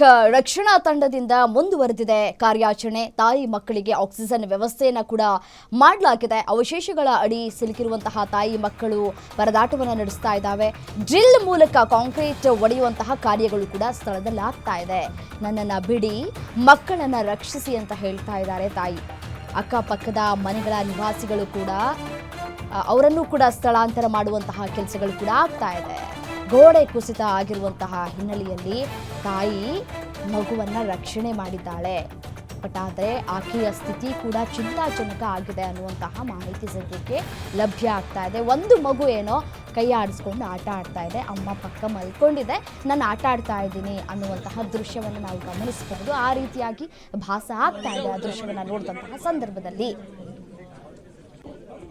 Back ರಕ್ಷಣಾ ತಂಡದಿಂದ ಮುಂದುವರೆದಿದೆ. ಕಾರ್ಯಾಚರಣೆ, ತಾಯಿ ಮಕ್ಕಳಿಗೆ ಆಕ್ಸಿಜನ್ ವ್ಯವಸ್ಥೆಯನ್ನು ಕೂಡ ಮಾಡಲಾಗಿದೆ. ಅವಶೇಷಗಳ ಅಡಿ ಸಿಲುಕಿರುವಂತಹ ತಾಯಿ ಮಕ್ಕಳು ಪರದಾಟವನ್ನು ನಡೆಸ್ತಾ ಇದ್ದಾವೆ. ಡ್ರಿಲ್ ಮೂಲಕ ಕಾಂಕ್ರೀಟ್ ಒಡೆಯುವಂತಹ ಕಾರ್ಯಗಳು ಕೂಡ ಸ್ಥಳದಲ್ಲಿ ಆಗ್ತಾ ಇದೆ. ನನ್ನನ್ನು ಬಿಡಿ, ಮಕ್ಕಳನ್ನು ರಕ್ಷಿಸಿ ಅಂತ ಹೇಳ್ತಾ ಇದ್ದಾರೆ ತಾಯಿ. ಅಕ್ಕಪಕ್ಕದ ಮನೆಗಳ ನಿವಾಸಿಗಳು ಕೂಡ ಅವರನ್ನು ಕೂಡ ಸ್ಥಳಾಂತರ ಮಾಡುವಂತಹ ಕೆಲಸಗಳು ಕೂಡ ಆಗ್ತಾ ಇದೆ. ಗೋಡೆ ಕುಸಿತ ಆಗಿರುವಂತಹ ಹಿನ್ನೆಲೆಯಲ್ಲಿ ತಾಯಿ ಮಗುವನ್ನ ರಕ್ಷಣೆ ಮಾಡಿದ್ದಾಳೆ. ಬಟ್ ಆದರೆ ಆಕೆಯ ಸ್ಥಿತಿ ಕೂಡ ಚಿಂತಾಜನಕ ಆಗಿದೆ ಅನ್ನುವಂತಹ ಮಾಹಿತಿ ಸದ್ಯಕ್ಕೆ ಲಭ್ಯ ಆಗ್ತಾ ಇದೆ. ಒಂದು ಮಗು ಏನೋ ಕೈ ಆಡಿಸ್ಕೊಂಡು ಆಟ ಆಡ್ತಾ ಇದೆ. ಅಮ್ಮ ಪಕ್ಕ ಮಲ್ಕೊಂಡಿದೆ. ನಾನು ಆಟ ಆಡ್ತಾ ಇದ್ದೀನಿ ಅನ್ನುವಂತಹ ದೃಶ್ಯವನ್ನು ನಾವು ಗಮನಿಸಬಹುದು. ಆ ರೀತಿಯಾಗಿ ಭಾಸ ಆಗ್ತಾ ಇದೆ ಆ ದೃಶ್ಯವನ್ನು ನೋಡಿದಂತಹ ಸಂದರ್ಭದಲ್ಲಿ.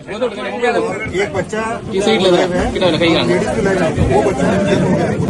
एक बच्चा किस लेवल है वो बच्चा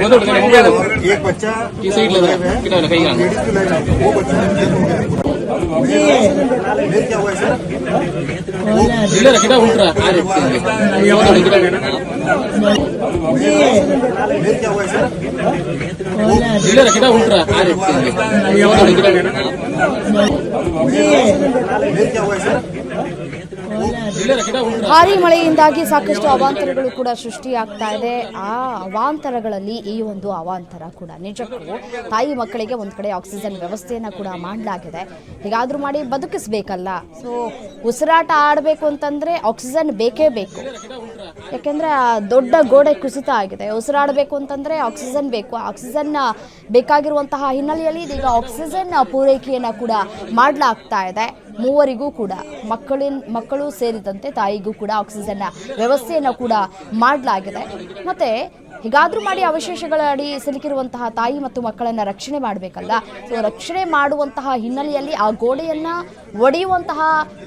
एक बच्चा किस साइड लगा है कितना लगा है लेडीज को लगा है वो बच्चा ये क्या हुआ सर இல்ல கிட்ட உள்றா ஆறு எவ்வளவு இல்ல கிட்ட உள்றா ஆறு எவ்வளவு ಭಾರಿ ಮಳೆಯಿಂದಾಗಿ ಸಾಕಷ್ಟು ಅವಾಂತರಗಳು ಕೂಡ ಸೃಷ್ಟಿಯಾಗ್ತಾ ಇದೆ. ಆ ಅವಾಂತರಗಳಲ್ಲಿ ಈ ಒಂದು ಅವಾಂತರ ಕೂಡ ನಿಜಕ್ಕೂ ತಾಯಿ ಮಕ್ಕಳಿಗೆ ಒಂದು ಕಡೆ ಆಕ್ಸಿಜನ್ ವ್ಯವಸ್ಥೆಯನ್ನು ಕೂಡ ಮಾಡಲಾಗಿದೆ. ಹೀಗಾದ್ರೂ ಮಾಡಿ ಬದುಕಿಸ್ಬೇಕಲ್ಲ. ಸೊ ಉಸಿರಾಟ ಆಡಬೇಕು ಅಂತಂದ್ರೆ ಆಕ್ಸಿಜನ್ ಬೇಕೇ ಬೇಕು. ಯಾಕೆಂದ್ರೆ ದೊಡ್ಡ ಗೋಡೆ ಕುಸಿತ ಆಗಿದೆ. ಉಸಿರಾಡಬೇಕು ಅಂತಂದ್ರೆ ಆಕ್ಸಿಜನ್ ಬೇಕು. ಆಕ್ಸಿಜನ್ ಬೇಕಾಗಿರುವಂತಹ ಹಿನ್ನೆಲೆಯಲ್ಲಿ ಇದೀಗ ಆಕ್ಸಿಜನ್ ಪೂರೈಕೆಯನ್ನ ಕೂಡ ಮಾಡಲಾಗ್ತಾ ಇದೆ. ಮೂವರಿಗೂ ಕೂಡ, ಮಕ್ಕಳಿನ, ಮಕ್ಕಳು ಸೇರಿದಂತೆ ತಾಯಿಗೂ ಕೂಡ ಆಕ್ಸಿಜನ್ ವ್ಯವಸ್ಥೆಯನ್ನು ಕೂಡ ಮಾಡಲಾಗಿದೆ. ಮತ್ತೆ ಹೀಗಾದ್ರೂ ಮಾಡಿ ಅವಶೇಷಗಳ ಅಡಿ ಸಿಲುಕಿರುವಂತಹ ತಾಯಿ ಮತ್ತು ಮಕ್ಕಳನ್ನ ರಕ್ಷಣೆ ಮಾಡಬೇಕಲ್ಲ. ಸೊ ರಕ್ಷಣೆ ಮಾಡುವಂತಹ ಹಿನ್ನೆಲೆಯಲ್ಲಿ ಆ ಗೋಡೆಯನ್ನ ಒಡೆಯುವಂತಹ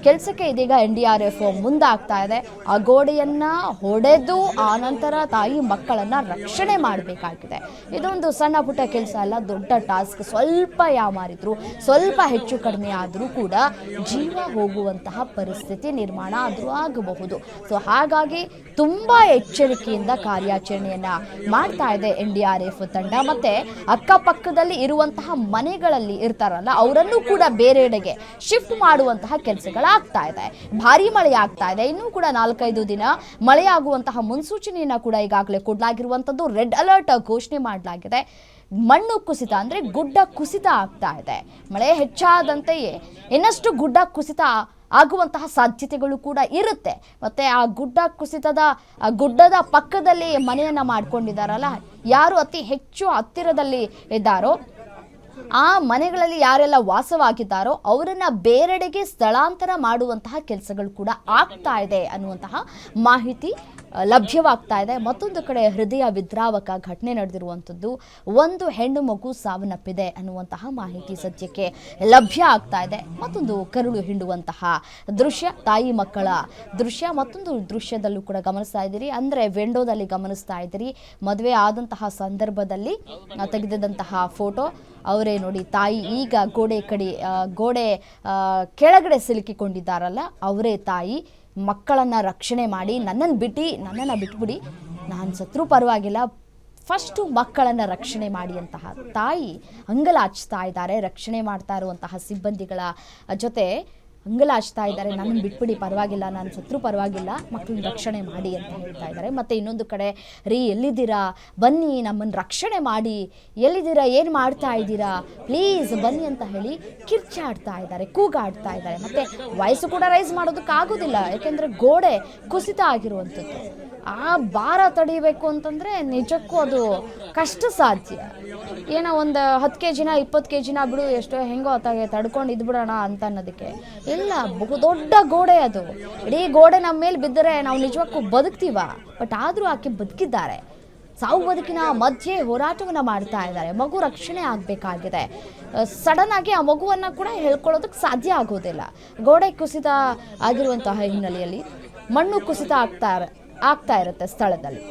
ಕೆಲಸಕ್ಕೆ ಇದೀಗ ಎನ್ ಡಿ ಆರ್ ಎಫ್ ಮುಂದಾಗ್ತಾ ಇದೆ. ಆ ಗೋಡೆಯನ್ನ ಹೊಡೆದು ಆ ನಂತರ ತಾಯಿ ಮಕ್ಕಳನ್ನ ರಕ್ಷಣೆ ಮಾಡಬೇಕಾಗಿದೆ. ಇದೊಂದು ಸಣ್ಣ ಪುಟ್ಟ ಕೆಲಸ ಅಲ್ಲ, ದೊಡ್ಡ ಟಾಸ್ಕ್. ಸ್ವಲ್ಪ ಯಾಮಾರಿದ್ರು, ಸ್ವಲ್ಪ ಹೆಚ್ಚು ಕಡಿಮೆ ಆದರೂ ಕೂಡ ಜೀವ ಹೋಗುವಂತಹ ಪರಿಸ್ಥಿತಿ ನಿರ್ಮಾಣ ಆದರೂ ಆಗಬಹುದು. ಸೊ ಹಾಗಾಗಿ ತುಂಬಾ ಎಚ್ಚರಿಕೆಯಿಂದ ಕಾರ್ಯಾಚರಣೆಯನ್ನ ಮಾಡ್ತಾ ಇದೆ ಎನ್ ಡಿ ಆರ್ ಎಫ್ ತಂಡ. ಮತ್ತೆ ಅಕ್ಕಪಕ್ಕದಲ್ಲಿ ಇರುವಂತಹ ಮನೆಗಳಲ್ಲಿ ಇರ್ತಾರಲ್ಲ, ಅವರನ್ನು ಕೂಡ ಬೇರೆಡೆಗೆ ಶಿಫ್ಟ್ ಮಾಡುವಂತಹ ಕೆಲಸಗಳಾಗ್ತಾ ಇದೆ. ಭಾರಿ ಮಳೆ ಆಗ್ತಾ ಇದೆ. ಇನ್ನೂ ಕೂಡ ನಾಲ್ಕೈದು ದಿನ ಮಳೆಯಾಗುವಂತಹ ಮುನ್ಸೂಚನೆಯನ್ನ ಕೂಡ ಈಗಾಗಲೇ ಕೊಡಲಾಗಿರುವಂತದ್ದು ರೆಡ್ ಅಲರ್ಟ್ ಘೋಷಣೆ ಮಾಡಲಾಗಿದೆ. ಮಣ್ಣು ಕುಸಿತ ಅಂದ್ರೆ ಗುಡ್ಡ ಕುಸಿತ ಆಗ್ತಾ ಇದೆ. ಮಳೆ ಹೆಚ್ಚಾದಂತೆಯೇ ಇನ್ನಷ್ಟು ಗುಡ್ಡ ಕುಸಿತ ಆಗುವಂತಹ ಸಾಧ್ಯತೆಗಳು ಕೂಡ ಇರುತ್ತೆ. ಮತ್ತೆ ಆ ಗುಡ್ಡ ಕುಸಿತದ ಗುಡ್ಡದ ಪಕ್ಕದಲ್ಲಿ ಮನೆಯನ್ನ ಮಾಡ್ಕೊಂಡಿದ್ದಾರಲ್ಲ, ಯಾರು ಅತಿ ಹೆಚ್ಚು ಹತ್ತಿರದಲ್ಲಿ ಇದ್ದಾರೋ, ಆ ಮನೆಗಳಲ್ಲಿ ಯಾರೆಲ್ಲ ವಾಸವಾಗಿದ್ದಾರೋ ಅವರನ್ನ ಬೇರೆಡೆಗೆ ಸ್ಥಳಾಂತರ ಮಾಡುವಂತಹ ಕೆಲಸಗಳು ಕೂಡ ಆಗ್ತಾ ಇದೆ ಅನ್ನುವಂತಹ ಮಾಹಿತಿ ಲಭ್ಯವಾಗ್ತಾ ಇದೆ. ಮತ್ತೊಂದು ಕಡೆ ಹೃದಯ ವಿದ್ರಾವಕ ಘಟನೆ ನಡೆದಿರುವಂಥದ್ದು ಒಂದು ಹೆಣ್ಣು ಮಗು ಸಾವನ್ನಪ್ಪಿದೆ ಅನ್ನುವಂತಹ ಮಾಹಿತಿ ಸದ್ಯಕ್ಕೆ ಲಭ್ಯ ಆಗ್ತಾ ಇದೆ. ಮತ್ತೊಂದು ಕರುಳು ಹಿಂಡುವಂತಹ ದೃಶ್ಯ, ತಾಯಿ ಮಕ್ಕಳ ದೃಶ್ಯ. ಮತ್ತೊಂದು ದೃಶ್ಯದಲ್ಲೂ ಕೂಡ ಗಮನಿಸ್ತಾ ಇದ್ದೀರಿ. ಅಂದರೆ ವಿಂಡೋದಲ್ಲಿ ಗಮನಿಸ್ತಾ ಇದ್ದೀರಿ. ಮದುವೆ ಆದಂತಹ ಸಂದರ್ಭದಲ್ಲಿ ತೆಗೆದಿದಂತಹ ಫೋಟೋ. ಅವರೇ ನೋಡಿ, ತಾಯಿ ಈಗ ಗೋಡೆ ಕಡೆ ಗೋಡೆ ಕೆಳಗಡೆ ಸಿಲುಕಿಕೊಂಡಿದ್ದಾರಲ್ಲ, ಅವರೇ ತಾಯಿ. ಮಕ್ಕಳನ್ನು ರಕ್ಷಣೆ ಮಾಡಿ ನನ್ನನ್ನು ಬಿಟ್ಟು, ನನ್ನನ್ನು ಬಿಟ್ಬಿಡಿ. ನಾನು ಸತ್ರೂ ಪರವಾಗಿಲ್ಲ. ಫಸ್ಟು ಮಕ್ಕಳನ್ನು ರಕ್ಷಣೆ ಮಾಡಿ ಅಂತಹ ತಾಯಿ ಅಂಗಲಾಚ್ತಾ ಇದ್ದಾರೆ ರಕ್ಷಣೆ ಮಾಡ್ತಾ ಇರುವಂತಹ ಸಿಬ್ಬಂದಿಗಳ ಜೊತೆ ಅಂಗಲಾಚ್ತಾ ಇದ್ದಾರೆ. ನನ್ನ ಬಿಟ್ಬಿಡಿ ಪರವಾಗಿಲ್ಲ. ನಾನು ಸತ್ರು ಪರವಾಗಿಲ್ಲ. ಮಕ್ಕಳನ್ನ ರಕ್ಷಣೆ ಮಾಡಿ ಅಂತ ಹೇಳ್ತಾ ಇದ್ದಾರೆ. ಮತ್ತು ಇನ್ನೊಂದು ಕಡೆ ರೀ ಎಲ್ಲಿದ್ದೀರಾ? ಬನ್ನಿ ನಮ್ಮನ್ನು ರಕ್ಷಣೆ ಮಾಡಿ. ಎಲ್ಲಿದ್ದೀರಾ? ಏನು ಮಾಡ್ತಾ ಇದ್ದೀರಾ? ಪ್ಲೀಸ್ ಬನ್ನಿ ಅಂತ ಹೇಳಿ ಕಿರ್ಚಾಡ್ತಾ ಇದ್ದಾರೆ ಕೂಗಾಡ್ತಾ ಇದ್ದಾರೆ. ಮತ್ತು ವಯಸ್ಸು ಕೂಡ ರೈಸ್ ಮಾಡೋದಕ್ಕಾಗೋದಿಲ್ಲ. ಯಾಕೆಂದರೆ ಗೋಡೆ ಕುಸಿತ ಆಗಿರುವಂಥದ್ದು. ಆ ಭಾರ ತಡಿಬೇಕು ಅಂತಂದರೆ ನಿಜಕ್ಕೂ ಅದು ಕಷ್ಟ ಸಾಧ್ಯ. ಏನೋ ಒಂದು ಹತ್ತು ಕೆ ಜಿನ, ಇಪ್ಪತ್ತು ಕೆ ಜಿನ ಬಿಡು, ಎಷ್ಟೋ ಹೆಂಗೋ ಅತ್ತಾಗೆ ತಡ್ಕೊಂಡು ಇದ್ಬಿಡೋಣ ಅಂತ ಅನ್ನೋದಕ್ಕೆ. ಇಲ್ಲ ಬಹು ದೊಡ್ಡ ಗೋಡೆ ಅದು. ಇಡೀ ಗೋಡೆ ನಮ್ಮ ಮೇಲೆ ಬಿದ್ದರೆ ನಾವು ನಿಜಕ್ಕೂ ಬದುಕ್ತೀವ. ಬಟ್ ಆದರೂ ಆಕೆ ಬದುಕಿದ್ದಾರೆ. ಸಾವು ಬದುಕಿನ ಮಧ್ಯೆ ಹೋರಾಟವನ್ನು ಮಾಡ್ತಾ ಇದ್ದಾರೆ. ಮಗು ರಕ್ಷಣೆ ಆಗಬೇಕಾಗಿದೆ. ಸಡನ್ ಆಗಿ ಆ ಮಗುವನ್ನು ಕೂಡ ಹೇಳ್ಕೊಳ್ಳೋದಕ್ಕೆ ಸಾಧ್ಯ ಆಗೋದಿಲ್ಲ. ಗೋಡೆ ಕುಸಿತ ಆಗಿರುವಂತಹ ಹಿನ್ನೆಲೆಯಲ್ಲಿ ಮಣ್ಣು ಕುಸಿತ ಆಗ್ತಾ ಆಗ್ತಾ ಇರುತ್ತೆ ಸ್ಥಳದಲ್ಲಿ.